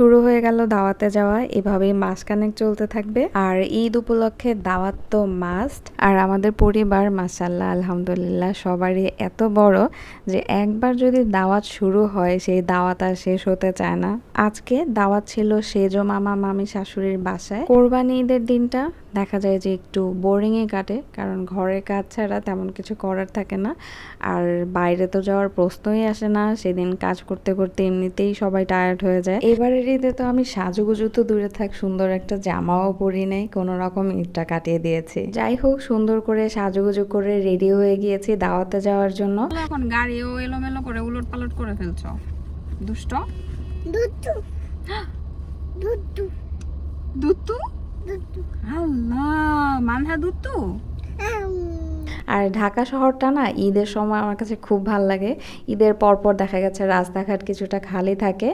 শুরু হয়ে গেল দাওয়াতে যাওয়া। এভাবেই মাসখানেক চলতে থাকবে। আর ঈদ উপলক্ষে দাওয়াত তো মাস্ট আর আমাদের পরিবার মাসাল্লাহ আলহামদুলিল্লাহ, সবারই এত বড় যে একবার যদি দাওয়াত শুরু হয়, সেই দাওয়াত আর শেষ হতে চায় না। আজকে দাওয়াত ছিল সেজো মামা, মামি, শাশুড়ির বাসায়। কোরবানি ঈদের দিনটা দেখা যায় যে একটু বোরিংয়ে কাটে কারণ ঘরের কাজ ছাড়া তেমন কিছু করার থাকে না। আর বাইরে তো যাওয়ার প্রশ্নই আসে না সেদিন কাজ করতে করতে এমনিতেই সবাই টায়ার্ড হয়ে যায়। এবারের ঈদে তো আমি সাজুগুজু তো দূরে থাক সুন্দর একটা জামাও পরি নাই কোনো রকম ঈদটা কাটিয়ে দিয়েছি। যাই হোক সুন্দর করে সাজুগুজু করে রেডি হয়ে গিয়েছি দাওয়াতে যাওয়ার জন্য। এখন গাড়িও এলোমেলো করে উলট পালট করে ফেলছো? দুষ্ট? দুধু দুধু দুত্তু দুধু আল্লাহ মানহা দুত্তু আর ঢাকা শহরটা না ঈদের সময় আমার কাছে খুব ভালো লাগে। ঈদের পরপর দেখা গেছে রাস্তাঘাট কিছুটা খালি থাকে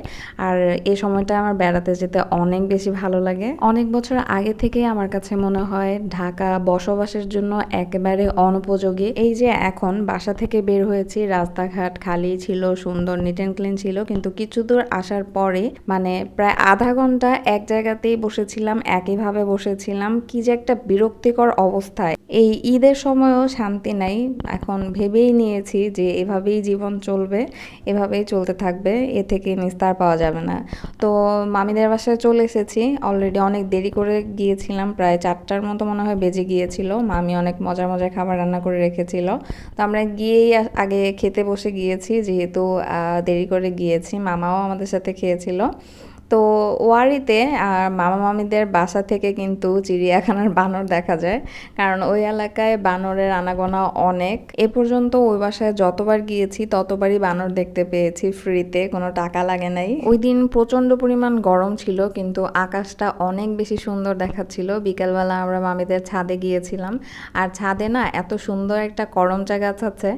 আর এই সময়টা আমার বেড়াতে যেতে অনেক বেশি ভালো লাগে। অনেক বছর আগে থেকেই আমার কাছে মনে হয় ঢাকা বসবাসের জন্য একেবারে অনুপযোগী। এই যে এখন বাসা থেকে বের হয়েছি, রাস্তাঘাট খালি ছিল, সুন্দর নিট অ্যান্ড ক্লিন ছিল, কিন্তু কিছু দূর আসার পরে মানে প্রায় আধা ঘণ্টা এক জায়গাতেই বসেছিলাম, একইভাবে বসেছিলাম। কি যে একটা বিরক্তিকর অবস্থায়। এই ঈদের সময়ও শান্তি নাই। এখন ভেবেই নিয়েছি যে এভাবেই জীবন চলবে, এভাবেই চলতে থাকবে, এ থেকে নিস্তার পাওয়া যাবে না। তো মামিদের বাসায় চলে এসেছি। অলরেডি অনেক দেরি করে গিয়েছিলাম, প্রায় চারটার মতো মনে হয় বেজে গিয়েছিল। মামি অনেক মজার মজার খাবার রান্না করে রেখেছিল। তো আমরা গিয়েই আগে খেতে বসে গিয়েছি, যেহেতু দেরি করে গিয়েছি। মামাও আমাদের সাথে খেয়েছিল। তো ওয়ারিতে আর মামা মামিদের বাসা থেকে কিন্তু চিড়িয়াখানার বানর দেখা যায়। কারণ ওই এলাকায় বানরের আনাগোনা অনেক। এ পর্যন্ত ওই বাসায় যতবার গিয়েছি, ততবারই বানর দেখতে পেয়েছি ফ্রিতে, কোনো টাকা লাগে নাই। ওই দিন প্রচণ্ড পরিমাণ গরম ছিল, কিন্তু আকাশটা অনেক বেশি সুন্দর দেখাচ্ছিল। বিকালবেলা আমরা মামিদের ছাদে গিয়েছিলাম। আর ছাদে না এত সুন্দর একটা করমচা গাছ আছে।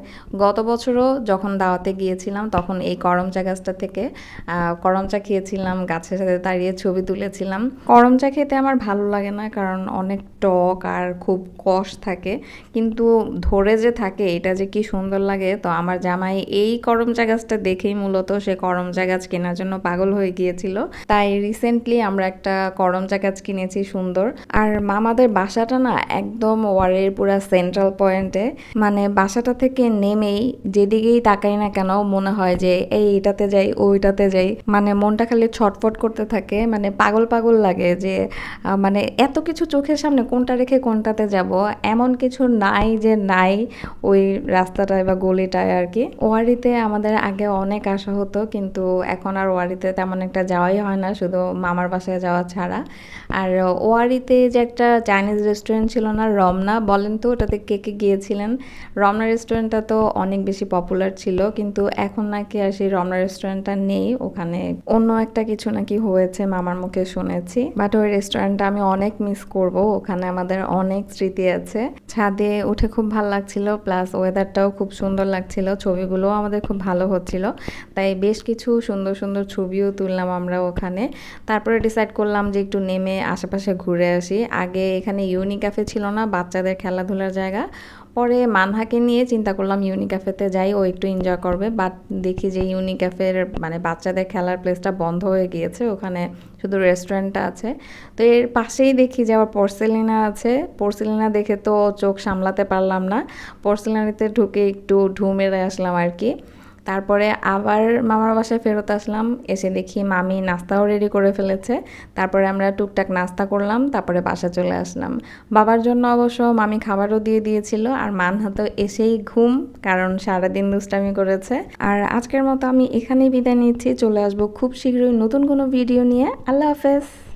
গত বছরও যখন দাওয়াতে গিয়েছিলাম, তখন এই করমচা গাছটা থেকে করমচা খেয়েছিলাম গাছের সাথে দাঁড়িয়ে ছবি তুলেছিলাম। করমচা খেতে আমার ভালো লাগে না, কারণ অনেক টক আর খুব কষ থাকে। কিন্তু ধরে যে থাকে, এটা যে কি সুন্দর লাগে, তো আমার জামাই এই করমচা গাছটা দেখেই মূলত সে করমচা গাছ কেনার জন্য পাগল হয়ে গিয়েছিল। তাই রিসেন্টলি আমরা একটা করমচা গাছ কিনেছি সুন্দর। আর মামাদের বাসাটা না একদম ওয়ারের পুরা সেন্ট্রাল পয়েন্টে মানে বাসাটা থেকে নেমেই যেদিকেই তাকাই না কেন, মনে হয় যে এই এটাতে যাই, ওইটাতে যাই। মানে মনটা খালি ছটফট করতে থাকে মানে পাগল পাগল লাগে যে মানে এত কিছু চোখের সামনে কোনটা রেখে কোনটাতে যাব, এমন কিছু নাই যে নাই ওই রাস্তাটায় বা গলিটায় আর কি। ওয়ারিতে আমাদের আগে অনেক আসা হতো, কিন্তু এখন আর ওয়ারিতে তেমন একটা যাওয়াই হয় না, শুধু মামার বাসায় যাওয়া ছাড়া। আর ওয়ারিতে যে একটা চাইনিজ রেস্টুরেন্ট ছিল না, রমনা, বলেন তো ওটাতে কে কে গিয়েছিলেন? রমনা রেস্টুরেন্টটা তো অনেক বেশি পপুলার ছিল, কিন্তু এখন নাকি আর সেই রমনা রেস্টুরেন্টটা নেই, ওখানে অন্য একটা কিছু নাকি হয়েছে মামার মুখে শুনেছি। বাট ওই রেস্টুরেন্টটা আমি অনেক মিস করব। ওখানে আমাদের অনেক স্মৃতি আছে। ছাদে উঠে খুব ভালো লাগছিল প্লাস ওয়েদারটাও খুব সুন্দর লাগছিল। ছবিগুলোও আমাদের খুব ভালো হচ্ছিল। তাই বেশ কিছু সুন্দর সুন্দর ছবিও তুললাম আমরা ওখানে। তারপরে ডিসাইড করলাম যে একটু নেমে আশেপাশে ঘুরে আসি। আগে এখানে ইউনি ক্যাফে ছিল না, বাচ্চাদের খেলাধুলার জায়গা। পরে মানহাকে নিয়ে চিন্তা করলাম ইউনি ক্যাফেতে যাই, ও একটু এনজয় করবে। বাট দেখি যে ইউনি ক্যাফের মানে বাচ্চাদের খেলার প্লেসটা বন্ধ হয়ে গিয়েছে, ওখানে শুধু রেস্টুরেন্টটা আছে। তো এর পাশেই দেখি যে আবার পর্সেলিনা আছে। পর্সেলিনা দেখে তো চোখ সামলাতে পারলাম না। পর্সেলিনাতে ঢুকে একটু ঢু মেরে আসলাম আর কি। তারপরে আবার মামার বাসায় ফেরত আসলাম, এসে দেখি মামি নাস্তাও রেডি করে ফেলেছে। তারপরে আমরা টুকটাক নাস্তা করলাম, তারপরে বাসা চলে আসলাম। বাবার জন্য অবশ্য মামি খাবারও দিয়ে দিয়েছিল, আর মানহা তো এসেই ঘুম, কারণ সারাদিন দুষ্টামি করেছে। আর আজকের মতো আমি এখানেই বিদায় নিচ্ছি, চলে আসব খুব শীঘ্রই নতুন কোনো ভিডিও নিয়ে। আল্লাহ হাফেজ।